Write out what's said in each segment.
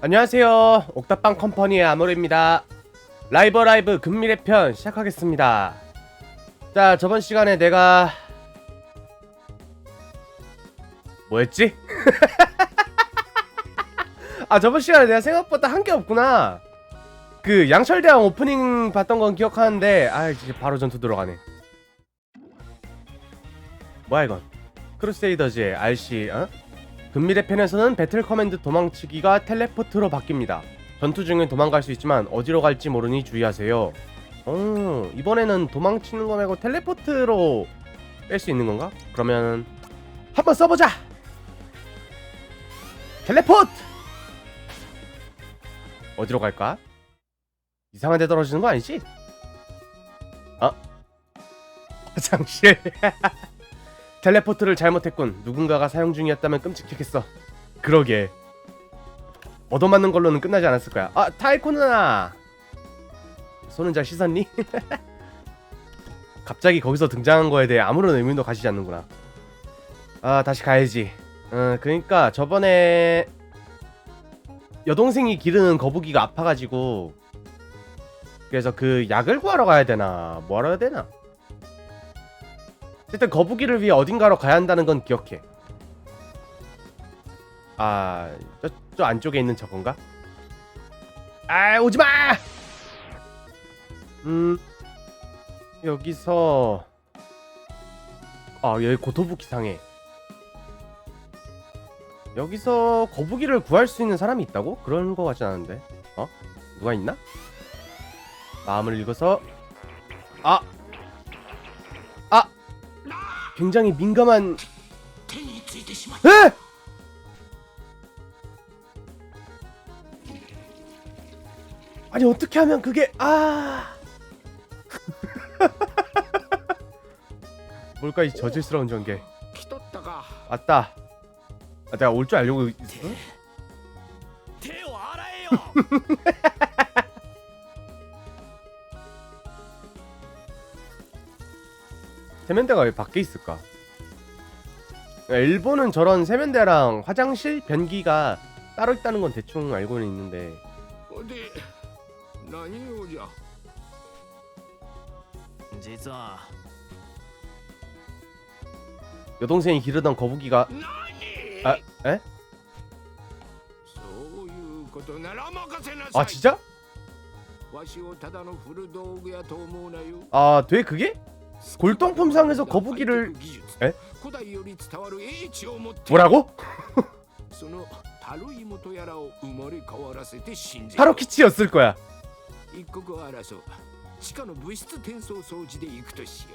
안녕하세요. 옥탑방 컴퍼니의 아모르입니다. 라이브 라이브 금미래 편 시작하겠습니다. 자, 저번 시간에 내가 뭐였지? 아, 저번 시간에 내가 생각보다 한 게 없구나. 그 양철대왕 오프닝 봤던 건 기억하는데 아, 이제 바로 전투 들어가네. 뭐야 이건? 크루세이더즈의 RC 어? 금미래 편에서는 배틀 커맨드 도망치기가 텔레포트로 바뀝니다. 전투 중에 도망갈 수 있지만 어디로 갈지 모르니 주의하세요. 어, 이번에는 도망치는 거 말고 텔레포트로 뺄 수 있는 건가? 그러면 한번 써보자. 텔레포트. 어디로 갈까? 이상한 데 떨어지는 거 아니지? 어? 화장실. 텔레포트를 잘못했군. 누군가가 사용 중이었다면 끔찍했겠어. 그러게. 얻어맞는 걸로는 끝나지 않았을 거야. 아, 타이코 누나. 손은 잘 씻었니? 갑자기 거기서 등장한 거에 대해 아무런 의문도 가지지 않는구나. 아, 다시 가야지. 어, 그러니까 저번에 여동생이 기르는 거북이가 아파가지고 그래서 그 약을 구하러 가야 되나 뭐하러 해야 되나 어쨌든 거북이를 위해 어딘가로 가야 한다는 건 기억해. 아, 저, 저 안쪽에 있는 저건가? 아, 오지 마! 음, 여기서 아, 여기 고토부키 상해. 여기서 거북이를 구할 수 있는 사람이 있다고? 그런 거 같진 않은데. 어? 누가 있나? 마음을 읽어서 아, 아, 굉장히 민감한 에! 아니 어떻게 하면 그게 아. 뭘까 이 저질스러운 전개? 왔다. 아 내가 올 줄 알려고 있어? 세면대가 왜 밖에 있을까? 일본은 저런 세면대랑 화장실 변기가 따로 있다는 건 대충 알고는 있는데 で何をじゃ実は 여동생이 기르던 거북이가 何 아 에? そういうことなら任せなさい 아 진짜? わしをただの古道具やと思うなよ 아 돼 그게? 골동품상에서 거북이를 에? 뭐라고? 하루키치였을 거야.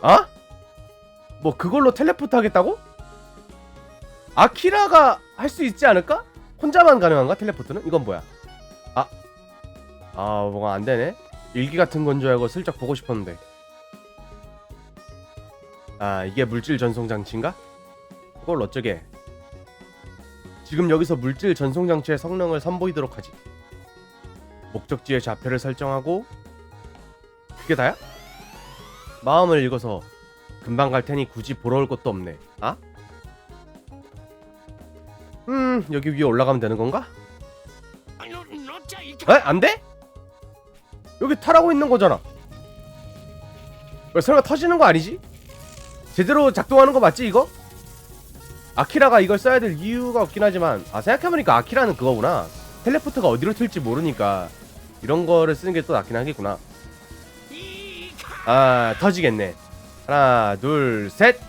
아? 뭐 그걸로 텔레포트 하겠다고? 아키라가 할 수 있지 않을까? 혼자만 가능한가 텔레포트는? 이건 뭐야? 아, 아 뭐가 안 되네. 일기 같은 건 줄 알고 슬쩍 보고 싶었는데. 아 이게 물질 전송 장치인가? 그걸 어쩌게 지금 여기서 물질 전송 장치의 성능을 선보이도록 하지 목적지의 좌표를 설정하고 그게 다야? 마음을 읽어서 금방 갈 테니 굳이 보러 올 것도 없네 아? 음 여기 위에 올라가면 되는 건가? 에? 안 돼? 여기 타라고 있는 거잖아 왜 설마 터지는 거 아니지? 제대로 작동하는 거 맞지 이거? 아키라가 이걸 써야 될 이유가 없긴 하지만 아 생각해보니까 아키라는 그거구나. 텔레포트가 어디로 튈지 모르니까 이런 거를 쓰는 게 또 낫긴 하겠구나. 아 터지겠네. 하나 둘셋.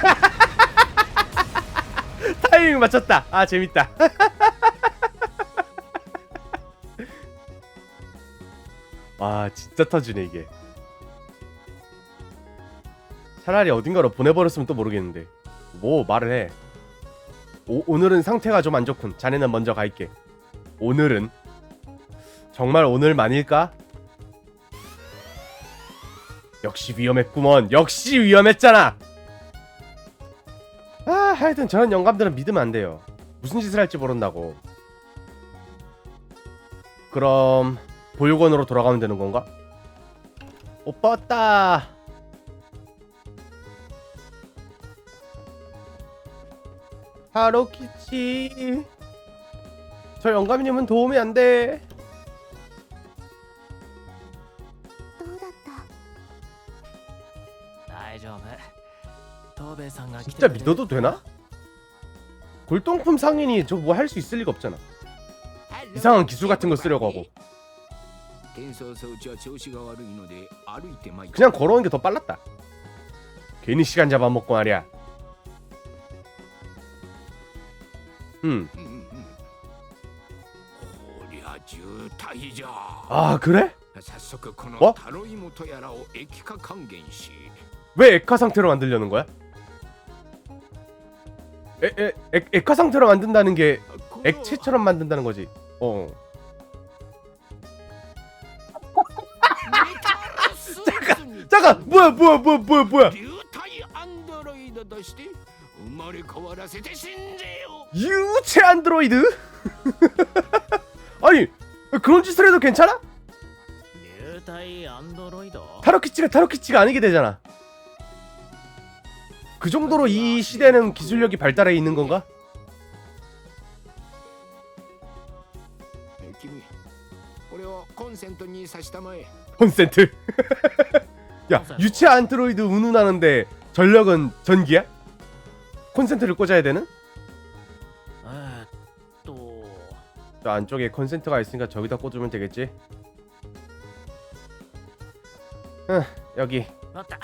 타이밍 맞췄다. 아 재밌다. 와 진짜 터지네 이게. 차라리 어딘가로 보내버렸으면 또 모르겠는데 뭐 말을 해 오, 오늘은 상태가 좀 안 좋군 자네는 먼저 갈게 오늘은 정말 오늘만일까? 역시 위험했구먼. 역시 위험했잖아. 아, 하여튼 저런 영감들은 믿으면 안 돼요. 무슨 짓을 할지 모른다고. 그럼 보육원으로 돌아가면 되는 건가? 오빠 왔다. 하로키치. 저 영감님은 도움이 안 돼. どうだった 大丈夫東兵衛さんが来て 진짜 くれる 믿어도 되나? 골동품 상인이 저 뭐 할 수 있을 리가 없잖아. 이상한 기술 같은 거 쓰려고 하고 転送装置は調子が悪いので歩いて参った 그냥 걸어오는 게 더 빨랐다. 괜히 시간 잡아먹고 말이야. 음. うんうんこりゃ渋滞じゃ 아 그래? 早速こおのタロイモとやらを液化還元し 왜 액화 상태로 만들려는 거야? 에, 에, 액, 액화 상태로 만든다는 게 これは 액체처럼 만든다는 거지. 어. メタルスーツに 잠깐 뭐야 뭐야 뭐야 뭐야 뭐야 流体アンドロイドとして 生まれ変わらせて死んでよ 유체 안드로이드? 아니 그런 짓을 해도 괜찮아? 流体アンドロイド 타로키치가 타로키치가 아니게 되잖아. 그 정도로 이 시대는 기술력이 발달해 있는 건가? え君俺をコンセントに差したまえ 콘센트. 야 유체 안드로이드 운운하는데 전력은 전기야? 콘센트를 꽂아야 되는? 아, 또 저 안쪽에 콘센트가 있으니까 저기다 꽂으면 되겠지. 응, 여기. 맞다.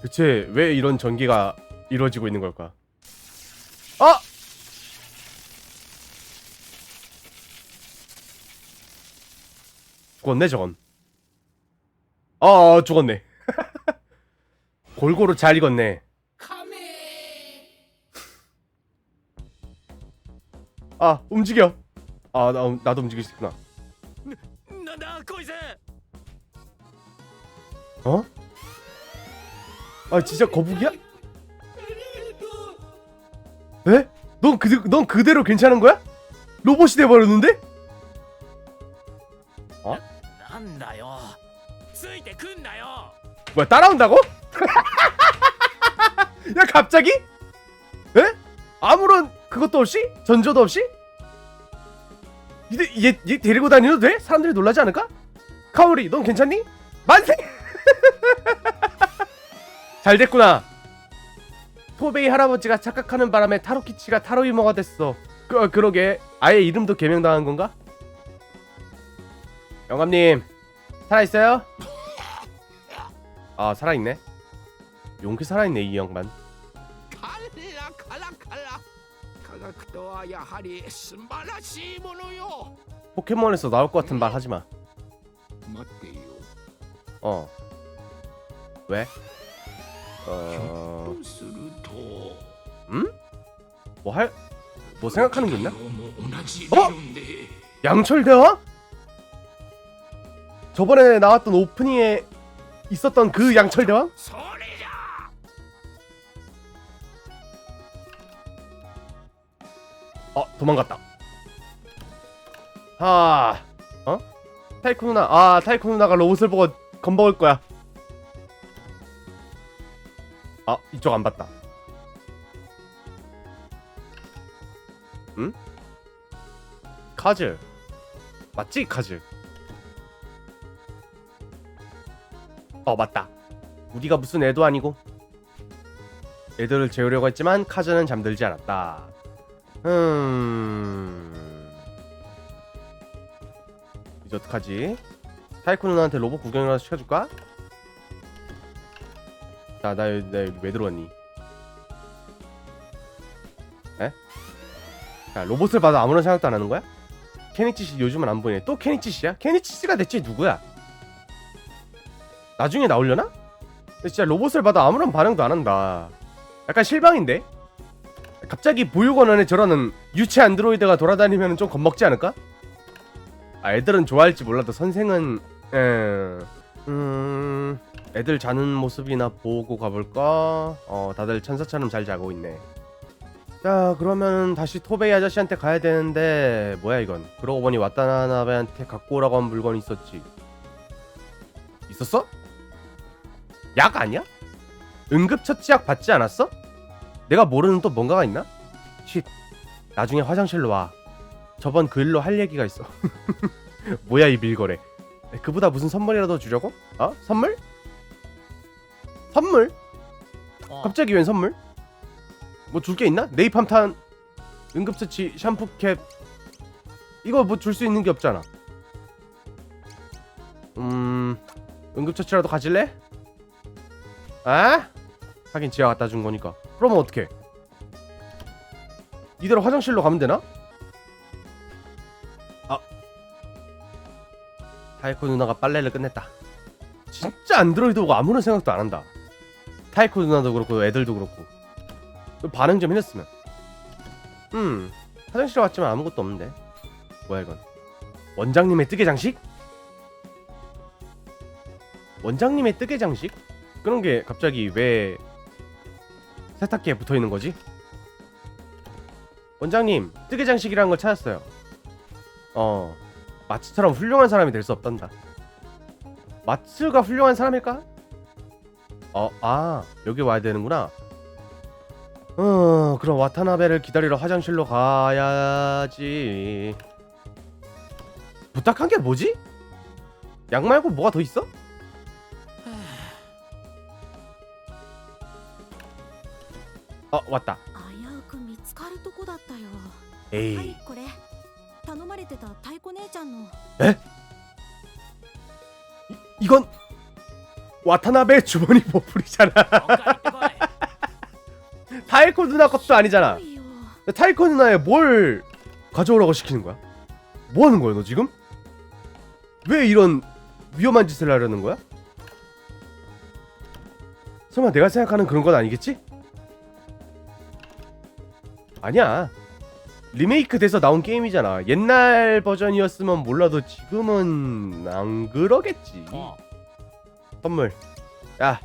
대체 왜 이런 전기가 이루어지고 있는 걸까? 어! 죽었네 저건. 아, 아 죽었네. 골고루 잘 익었네. 아 움직여 아 나, 나도 움직일 수 있구나 어? 아 진짜 거북이야? 에? 넌, 그, 넌 그대로 괜찮은 거야? 로봇이 돼버렸는데? 어? 뭐야 따라온다고? 야 갑자기? 에? 아무런 그것도 없이? 전조도 없이? 얘, 얘, 얘 데리고 다니도 돼? 사람들이 놀라지 않을까? 카오리 넌 괜찮니? 만세! 잘 됐구나 토베이 할아버지가 착각하는 바람에 타로키치가 타로이모가 됐어 그, 그러게 아예 이름도 개명당한 건가? 영감님 살아있어요? 아 살아있네 용케 살아있네 이 양반 나라가 너아야 하리 스바라시 모노요. 포켓몬에서 나올 것 같은 말 하지 마. 맞대요. 어. 왜? 어. 스루토. 음? 뭐 할? 뭐 생각하는 게 있나? 어? 어? 양철 대화? 저번에 나왔던 오프닝에 있었던 그 양철 대왕? 도망갔다. 아... 어? 타이쿠 누나 아 타이쿠 누나가 로봇을 보고 겁먹을 거야. 아 이쪽 안 봤다. 응? 카즈 맞지 카즈 어 맞다. 우리가 무슨 애도 아니고 애들을 재우려고 했지만 카즈는 잠들지 않았다 음 이제 어떡하지 타이쿠 누나한테 로봇 구경이라도 시켜줄까? 자, 나, 여기- 나 여기 왜 들어왔니? 에? 자, 로봇을 봐도 아무런 생각도 안 하는 거야? 케니치 씨 요즘은 안 보이네. 또 케니치 씨야? 케니치 씨가 대체 누구야? 나중에 나오려나? 진짜 로봇을 봐도 아무런 반응도 안 한다. 약간 실망인데? 갑자기 보육원 안에 저러는 유체 안드로이드가 돌아다니면 좀 겁먹지 않을까? 아 애들은 좋아할지 몰라도 선생은 에... 음... 애들 자는 모습이나 보고 가볼까? 어 다들 천사처럼 잘 자고 있네 자 그러면 다시 토베이 아저씨한테 가야 되는데 뭐야 이건 그러고 보니 와타나베한테 갖고 오라고 한 물건이 있었지 있었어? 약 아니야? 응급처치약 받지 않았어? 내가 모르는 또 뭔가가 있나? 쉿 나중에 화장실로 와. 저번 그 일로 할 얘기가 있어. 뭐야 이 밀거래. 그보다 무슨 선물이라도 주려고? 어? 선물? 선물? あ 갑자기 웬 선물? 뭐 줄 게 있나? 네이팜탄, 응급처치, 샴푸캡 이거 뭐 줄 수 있는 게 없잖아. 음, 응급처치라도 가질래? 아? 하긴 지하 갖다 준 거니까. 그러면 어떡해? 이대로 화장실로 가면 되나? 아, 타이코 누나가 빨래를 끝냈다. 진짜 안드로이드고 아무런 생각도 안 한다. 타이코 누나도 그렇고 애들도 그렇고 반응 좀 해줬으면 음 화장실 왔지만 아무것도 없는데 뭐야 이건 원장님의 뜨개 장식? 원장님의 뜨개 장식? 그런 게 갑자기 왜 세탁기에 붙어 있는 거지? 원장님 뜨개 장식이라는 걸 찾았어요 어 마츠처럼 훌륭한 사람이 될 수 없단다 마츠가 훌륭한 사람일까? 어, 아, 여기 와야 되는구나. 어, 그럼 와타나베를 기다리러 화장실로 가야지. 부탁한 게 뭐지? 약 말고 뭐가 더 있어? 어, 왔다. 危うく見つかるとこだったよは 에이, いこれ頼まれてた太鼓姉ちゃんの 이건 와타나베 주머니 보풀이잖아. どっか行ってこい 타이코 누나 것도 아니잖아. いよ 타이코 누나에 뭘 가져오라고 시키는 거야? 뭐 하는 거야, 너 지금? 왜 이런 위험한 짓을 하려는 거야? 설마 내가 생각하는 그런 건 아니겠지? 아니야. 리메이크 돼서 나온 게임이잖아. 옛날 버전이었으면 몰라도 지금은 안 그러겠지. 어. 선물. 야.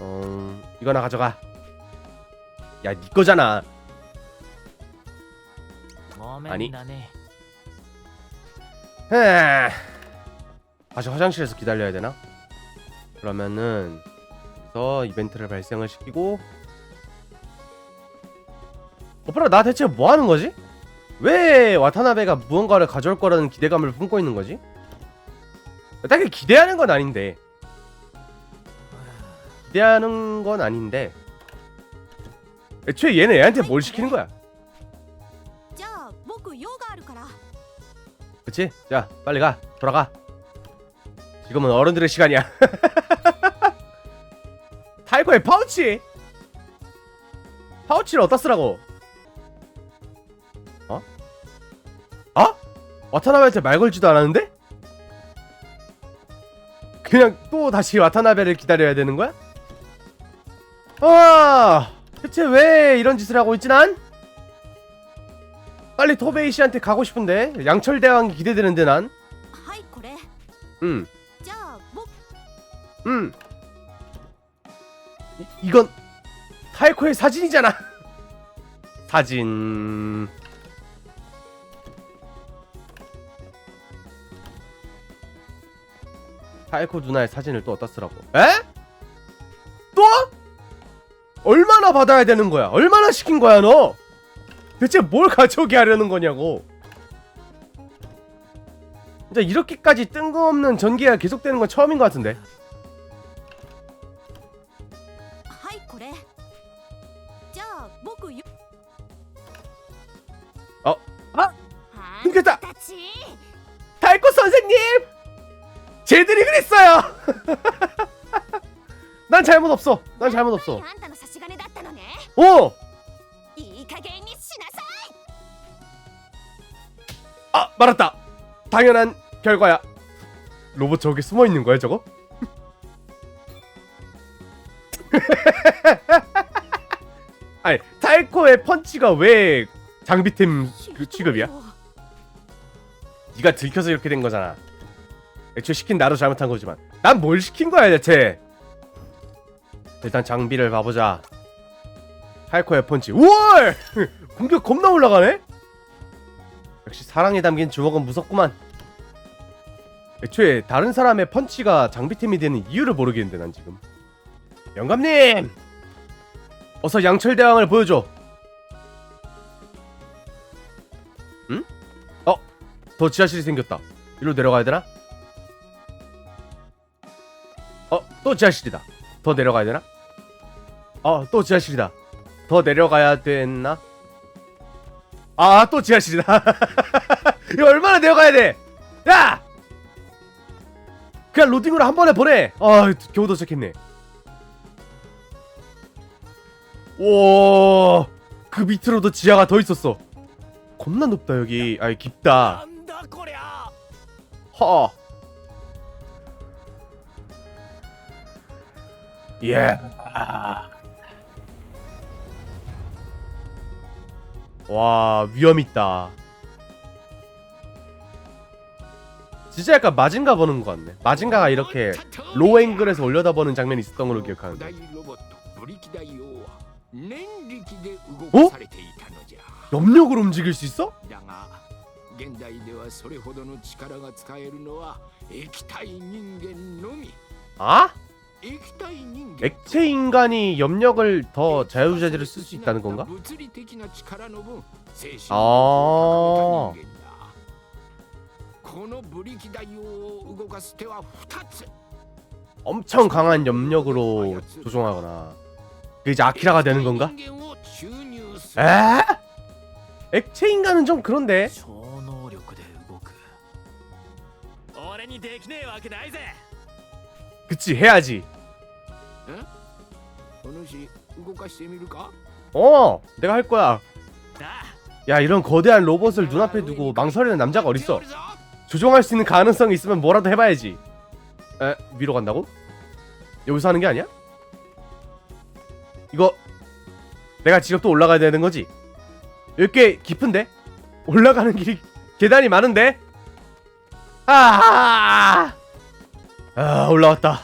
어, 이거나 가져가. 야, 네 거잖아. 아니. 헤. 다시 화장실에서 기다려야 되나? 그러면은 서 이벤트를 발생을 시키고 오빠라 나 대체 뭐 하는 거지? 왜 와타나베가 무언가를 가져올 거라는 기대감을 품고 있는 거지? 딱히 기대하는 건 아닌데. 기대하는 건 아닌데. 애초에 얘는 애한테 뭘 시키는 거야? 그치? 자 빨리 가. 돌아가. 지금은 어른들의 시간이야. 타이코의 파우치! 파우치를 어디다 쓰라고? 와타나베한테 말 걸지도 않았는데? 그냥 또 다시 와타나베를 기다려야 되는 거야? 아! 대체 왜 이런 짓을 하고 있지 난? 빨리 토베이 씨한테 가고 싶은데 양철 대왕이 기대되는데 난. 응. 응. 음. 뭐? 음. 이, 이건 타이코의 사진이잖아. 사진. 타이코 누나의 사진을 또 어디다 쓰라고? 에? 또? 얼마나 받아야 되는 거야? 얼마나 시킨 거야 너? 대체 뭘 가져오게 하려는 거냐고. 진짜 이렇게까지 뜬금없는 전개가 계속되는 건 처음인 것 같은데. 잘못 없어. 아, 오! 아 말았다. 당연한 결과야. 로봇 저기 숨어 있는 거야 저거? 아니 탈코의 펀치가 왜 장비템 그 취급이야? 네가 들켜서 이렇게 된 거잖아. 애초에 시킨 나로 잘못한 거지만 난 뭘 시킨 거야 대체? 일단 장비를 봐보자. 타이코의 펀치. 우와! 공격 겁나 올라가네? 역시 사랑에 담긴 주먹은 무섭구만. 애초에 다른 사람의 펀치가 장비템이 되는 이유를 모르겠는데 난 지금. 영감님! 어서 양철 대왕을 보여줘. 응? 어, 더 지하실이 생겼다. 이리로 내려가야 되나? 어, 또 지하실이다. 더 내려가야 되나? 어또 지하실이다. 더 내려가야 되나? 아 또 지하실이다. 이거 얼마나 내려가야 돼? 야! 그냥 로딩으로 한 번에 보내. 아 겨우 도착했네. 와그 밑으로도 지하가 더 있었어. 겁나 높다 여기. 아 깊다. 허. 예. 와 위험 있다. 진짜 약간 마징가 보는 것 같네. 마징가가 이렇게 로우 앵글에서 올려다보는 장면이 있었던 걸로 기억하는데. 巨大ロボットブリキ大王は念力でお動かされていたのじゃ 염력으로 움직일 수 있어? だが現代ではそれほどの力が使えるのは液体人間のみ 아? 액체 인간이 염력을 더 자유자재로 쓸 수 있다는 건가? 아. 엄청 강한 염력으로 조종하거나 그 이제 아키라가 되는 건가? 에? 액체 인간은 좀 그런데. 그치 해야지. 전우씨 이곳까지 재미를까? 어 내가 할 거야 야 이런 거대한 로봇을 눈앞에 두고 망설이는 남자가 어딨어 조종할 수 있는 가능성이 있으면 뭐라도 해봐야지 에 위로 간다고? 여기서 하는 게 아니야? 이거 내가 직접 또 올라가야 되는 거지? 이렇게 깊은데? 올라가는 길이 계단이 많은데? 아, 아 올라왔다.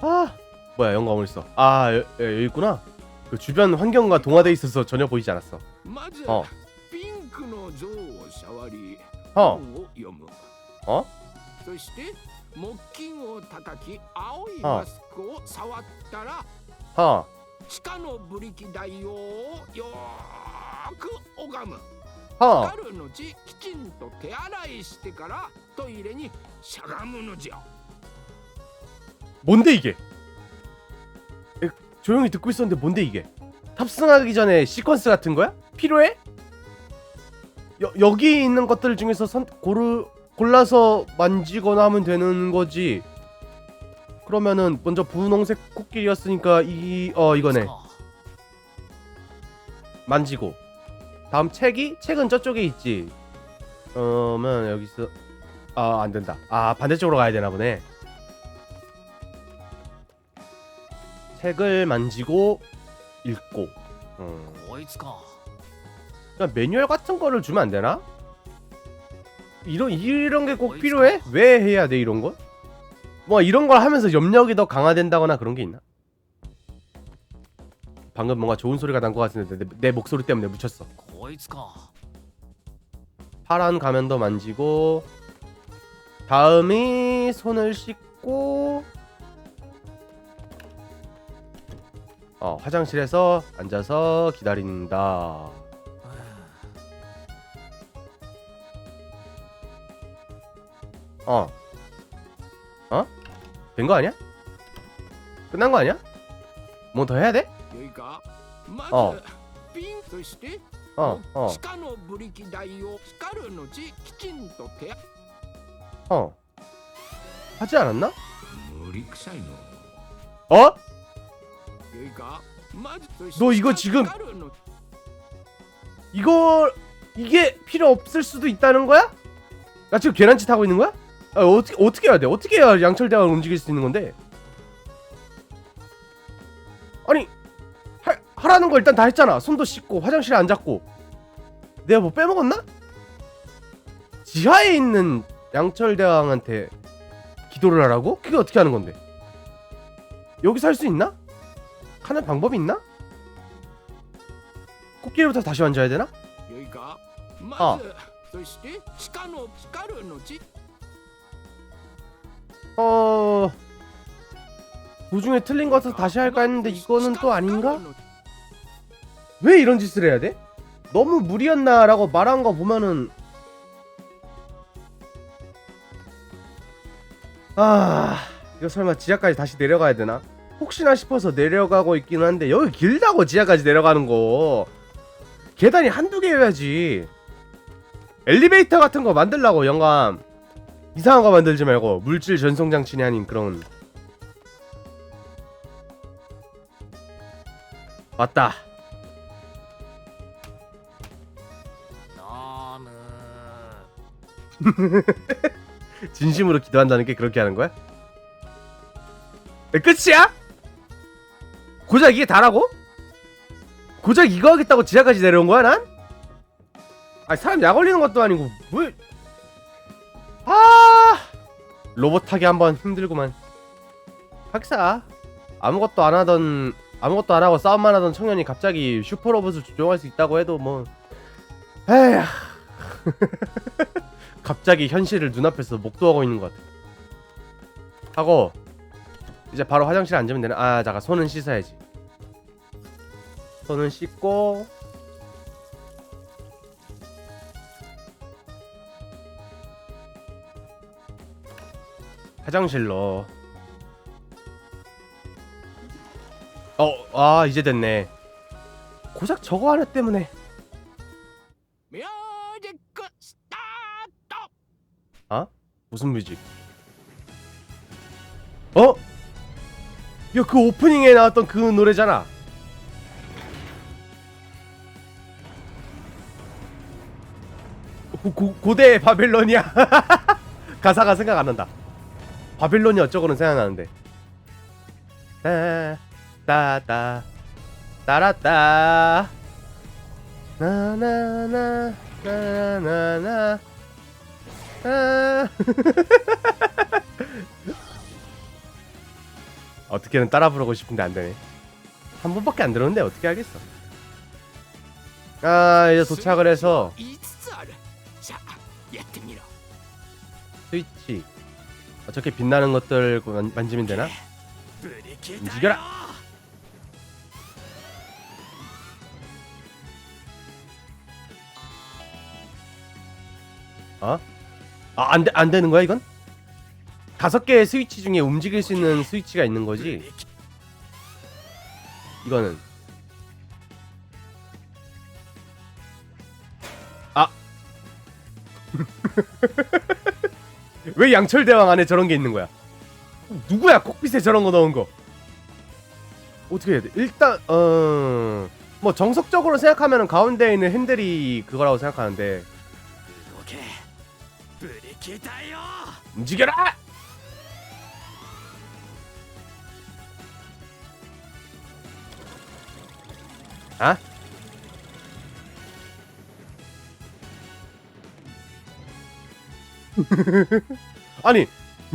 아, 뭐야 영감을 있어 아 여, 여, 여기 있구나 그 주변 환경과 동화돼 있어서 전혀 보이지 않았어 まず、あピンクの像を触り 어 本を読むあそして木琴を叩き青いあマスクを触ったら 어 地下のブリキ大王をよーく拝む 어 ある後きちんと手洗いしてからトイレにしゃがむのじゃ 뭔데 이게? 에, 조용히 듣고 있었는데 뭔데 이게? 탑승하기 전에 시퀀스 같은 거야? 필요해? 여, 여기 있는 것들 중에서 선 고르 골라서 만지거나 하면 되는 거지. 그러면은 먼저 분홍색 코끼리였으니까 이 어 이거네. か 만지고. 다음 책이 책은 저쪽에 있지. 그러면 여기서 아 안 된다. 아 반대쪽으로 가야 되나 보네. 책을 만지고 읽고. 음. 그러니까 매뉴얼 같은 거를 주면 안 되나? 이런 이런 게 꼭 필요해? 왜 해야 돼 이런 거? 뭐 이런 걸 하면서 염력이 더 강화된다거나 그런 게 있나? 방금 뭔가 좋은 소리가 난 것 같은데 내, 내 목소리 때문에 묻혔어. 파란 가면도 만지고 다음이 손을 씻고 어 화장실에서 앉아서 기다린다. 어. 어? 된 거 아니야? 끝난 거 아니야? 뭐 더 해야 돼? よいかまず、あピンそして 어, 어, 地下のブリキ大王光る後きちんと手 어. 하지 않았나? 無理くさいの 어? 너 이거 지금 이거 이게 필요 없을 수도 있다는 거야? 나 지금 계란짓 하고 있는 거야? 아, 어떻게 어떻게 해야 돼? 어떻게 해야 양철대왕을 움직일 수 있는 건데? 아니 하, 하라는 거 일단 다 했잖아. 손도 씻고 화장실에 안 잡고 내가 뭐 빼먹었나? 지하에 있는 양철대왕한테 기도를 하라고? 그게 어떻게 하는 건데? 여기서 할 수 있나? 하는 방법이 있나? 코끼리부터 다시 만져야 되나? 여기가 어. 어, 아. 어. 도중에 틀린 것 같아서 다시 할까 했는데 이거는 또 아닌가? 왜 이런 짓을 해야 돼? 너무 무리였나라고 말한 거 보면은 아 이거 설마 지하까지 다시 내려가야 되나? 혹시나 싶어서 내려가고 있긴 한데 여기 길다고 지하까지 내려가는 거. 계단이 한두 개여야지. 엘리베이터 같은 거 만들라고 영감. 이상한 거 만들지 말고 물질 전송 장치니 아닌 그런. 맞다. ノーム 진심으로 기도한다는 게 그렇게 하는 거야? 에, 끝이야? 고작 이게 다라고? 고작 이거 하겠다고 지하까지 내려온 거야 난? 아니 사람 약 올리는 것도 아니고 뭘? 아 로봇 타기 한번 힘들구만 학사 아무것도 안 하던 아무것도 안 하고 싸움만 하던 청년이 갑자기 슈퍼 로봇을 조종할 수 있다고 해도 뭐 에휴 갑자기 현실을 눈앞에서 목도하고 있는 것 같아. 하고 이제 바로 화장실 앉으면 되는 아 잠깐 손은 씻어야지 손은 씻고 화장실로 어아 이제 됐네 고작 저거 하나 때문에 뮤직 스타트 아? 무슨 뮤직? 어? 야, 그 오프닝에 나왔던 그 노래잖아. 고, 고, 고대 바빌로니아. 가사가 생각 안 난다. 바빌로니 어쩌고는 생각나는데. 따, 따따, 따라따. 나나나, 나나나. 아. 어떻게든 따라 부르고 싶은데 안 되네. 한 번밖에 안 들었는데 어떻게 알겠어? 아 이제 도착을 해서 스위치 어떻게 빛나는 것들 그 만지면 되나? 움직여라! 어? 아안안 되는 거야, 이건? 다섯 개의 스위치 중에 움직일 수 있는 스위치가 있는 거지. 이거는 아. 왜 양철 대왕 안에 저런 게 있는 거야? 누구야? 콕빛에 저런 거 넣은 거. 어떻게 해야 돼? 일단 어. 뭐 정석적으로 생각하면 가운데에 있는 핸들이 그거라고 생각하는데 움직여라! 아? 아니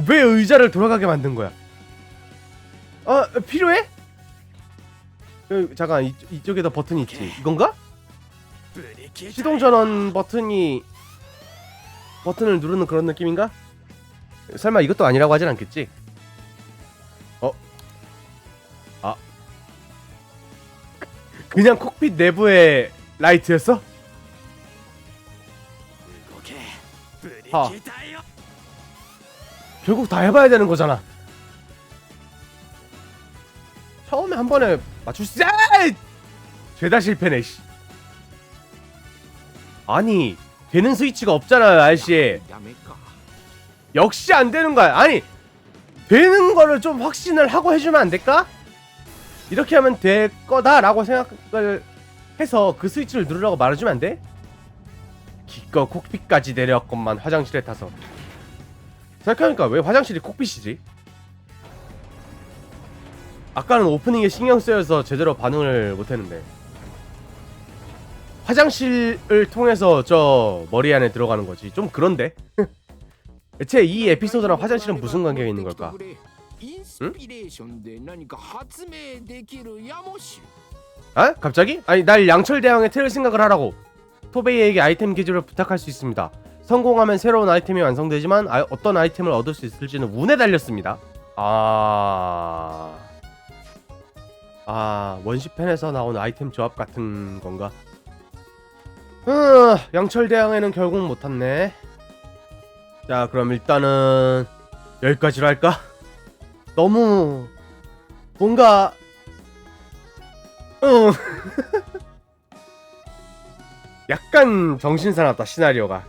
왜 의자를 돌아가게 만든 거야? 아 필요해? 여, 잠깐 이, 이쪽에다 버튼이 있지 네. 이건가? 시동 전원 버튼이 버튼을 누르는 그런 느낌인가? 설마 이것도 아니라고 하진 않겠지? 그냥 콕핏 내부에 라이트였어? 하. 결국 다 해봐야 되는 거잖아. 처음에 한 번에 맞출 수, 에이! 죄다 실패네, 씨. 아니, 되는 스위치가 없잖아요, 아저씨. 역시 안 되는 거야. 아니, 되는 거를 좀 확신을 하고 해주면 안 될까? 이렇게 하면 될 거다라고 생각을 해서 그 스위치를 누르라고 말해주면 안 돼? 기껏 콕핏까지 내려왔건만 화장실에 타서 생각해보니까 왜 화장실이 콕핏이지? 아까는 오프닝에 신경 쓰여서 제대로 반응을 못했는데 화장실을 통해서 저 머리 안에 들어가는 거지 좀 그런데 대체 이 에피소드랑 화장실은 무슨 관계가 있는 걸까? インスピレーションで何か発明できるやもし。あ、갑자기？아니 날 양철 대왕의틀을생각을 하라고 토베이에게 아이템기지를부탁할 수 있습니다 성공하면 새로운 아이템이 완성되지만 아,어떤 아이템을 얻을 수 있을지는 운에 달렸습니다 아 아 원시편에서 나온 아이템 조합 같은 건가으양철 대왕에는 결국 못 탔네 자 그럼 일단은 여기까지로 할까? 너무 뭔가 응 어. 약간 정신 사납다 시나리오가.